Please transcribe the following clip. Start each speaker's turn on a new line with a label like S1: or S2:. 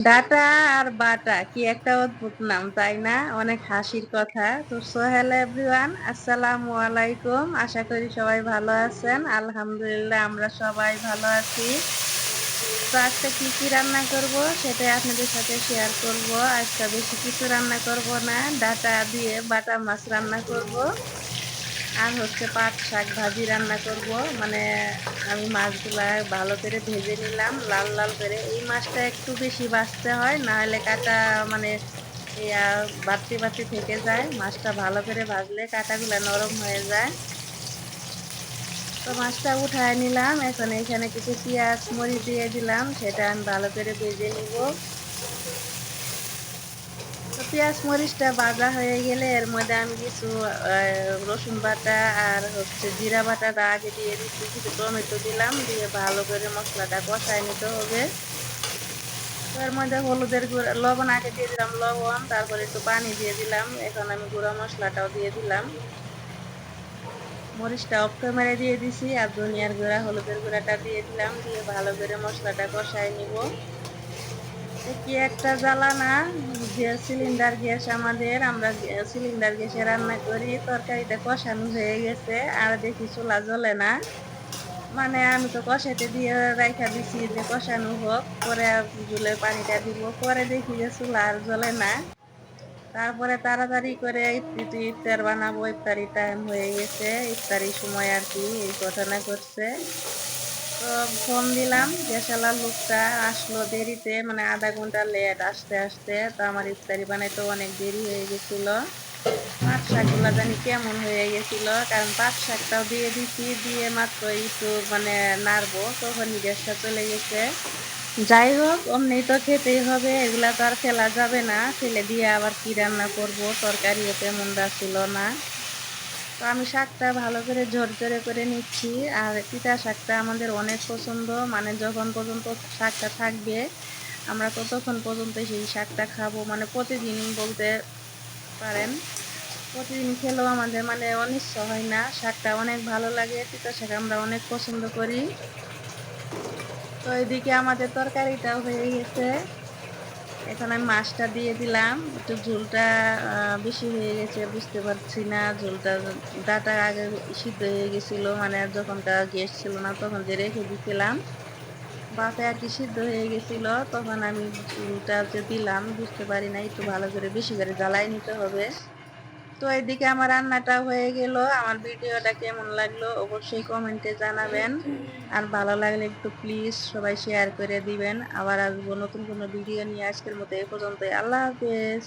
S1: Data আর বাটা, কি একটা অদ্ভুত নাম, তাই না? অনেক হাসির কথা। তো সোহেল এভরিওয়ান আসসালামু আলাইকুম। আশা করি সবাই ভালো আছেন। আলহামদুলিল্লাহ, আমরা সবাই ভালো আছি। তো, আজকে কি কি রান্না করব সেটাই আপনাদের সাথে শেয়ার করব। আজকে বেশি কিছু রান্না করব না, ডাটা দিয়ে বাটা মাছ রান্না করব। আর হচ্ছে পাট শাক ভাজি রান্না করব। মানে আমি মাছগুলা ভালো করে ভেজে নিলাম, লাল লাল করে। এই মাছটা একটু বেশি বাছতে হয় না হলে কাটা মানে বাড়তি বাড়তি থেকে যায়। মাছটা ভালো করে ভাজলে কাটাগুলো নরম হয়ে যায়। তো মাছটা উঠায় নিলাম। এখন এখানে কিছু পেঁয়াজ, মরিচ দিয়ে দিলাম। সেটা আমি ভালো করে ভেজে নিব। পেঁয়াজ মরিচটা ভাজা হয়ে গেলে এর মধ্যে আমি কিছু রসুন বাটা আর হচ্ছে জিরা বাটাটা আগে দিয়ে দিচ্ছি, কিছু টমেটো দিলাম, দিয়ে ভালো করে মশলাটা কষায় নিতে হবে। এর মধ্যে হলুদের গুঁড়া, লবণ আগে দিয়ে দিলাম লবণ, তারপরে একটু পানি দিয়ে দিলাম, এখন আমি গুঁড়া মশলাটাও দিয়ে দিলাম। মরিচটা অফ মেরে দিয়ে দিছি আর ধনিয়ার গুঁড়া, হলুদের গুঁড়াটা দিয়ে দিলাম, দিয়ে ভালো করে মশলাটা কষায় নিব। কি একটা জ্বালা না গ্যাস সিলিন্ডার গ্যাস আমাদের, আমরা সিলিন্ডার গ্যাসে রান্না করি, তরকারিটা কষানো হয়ে গেছে, আর দেখি চুলা জ্বলে না। মানে আমি তো কষাইতে দিয়ে রাইখা দিছি যে কষানো হোক, পরে জুলের পানিটা দিব, পরে দেখি যে চুলা আর জ্বলে না। তারপরে তাড়াতাড়ি করে ইফতার বানাবো, ইফতারি টাইম হয়ে গেছে, ইফতারির সময় আর কি এই ঘটনা করছে তো ফোন দিলাম গ্যাসালার লোকটা আসলো দেরিতে। মানে আধা ঘণ্টা লেট আসতে আসতে তো আমার ইফতারি বানাইতে অনেক দেরি হয়ে গেছিল। পাট শাকগুলো জানি কেমন হয়ে গেছিল, কারণ পাট শাকটাও দিয়ে দিছি, দিয়ে মাত্র একটু মানে নাড়বো তখনই গ্যাসটা চলে গেছে। যাই হোক, অমনি তো খেতেই হবে, এগুলা তো আর ফেলা যাবে না। ফেলে দিয়ে আবার কি রান্না করব? তরকারিও তেমন ছিল না। তো আমি শাকটা ভালো করে ঝরঝরে করে নিচ্ছি। আর পিতা শাকটা আমাদের অনেক পছন্দ মানে যখন পর্যন্ত শাকটা থাকবে, আমরা ততক্ষণ পর্যন্ত সেই শাকটা খাব। মানে প্রতিদিন বলতে পারেন, প্রতিদিন খেলেও আমাদের মানে অনিচ্ছ হয় না। শাকটা অনেক ভালো লাগে পিতা শাক আমরা অনেক পছন্দ করি। তো এদিকে আমাদের তরকারিটাও হয়ে গেছে। এখন আমি মাছটা দিয়ে দিলাম। একটু ঝোলটা বেশি হয়ে গেছে, বুঝতে পারছি না। ঝোলটা ডাটা আগে সিদ্ধ হয়ে গেছিল মানে যখনটা গ্যাস ছিল না, তখন যে রেখে দিয়েছিলাম বাপে আর কি সিদ্ধ হয়ে গেছিল, তখন আমি ঝোলটা যে দিলাম, বুঝতে পারি না একটু ভালো করে বেশি করে জ্বালাই নিতে হবে। তো এদিকে আমার রান্নাটা হয়ে গেল। আমার ভিডিওটা কেমন লাগল অবশ্যই কমেন্টে জানাবেন। আর ভালো লাগলে একটু প্লিজ সবাই শেয়ার করে দিবেন। আবার আসব নতুন কোনো ভিডিও নিয়ে আজকের মতো এ পর্যন্ত আল্লাহ হাফেজ।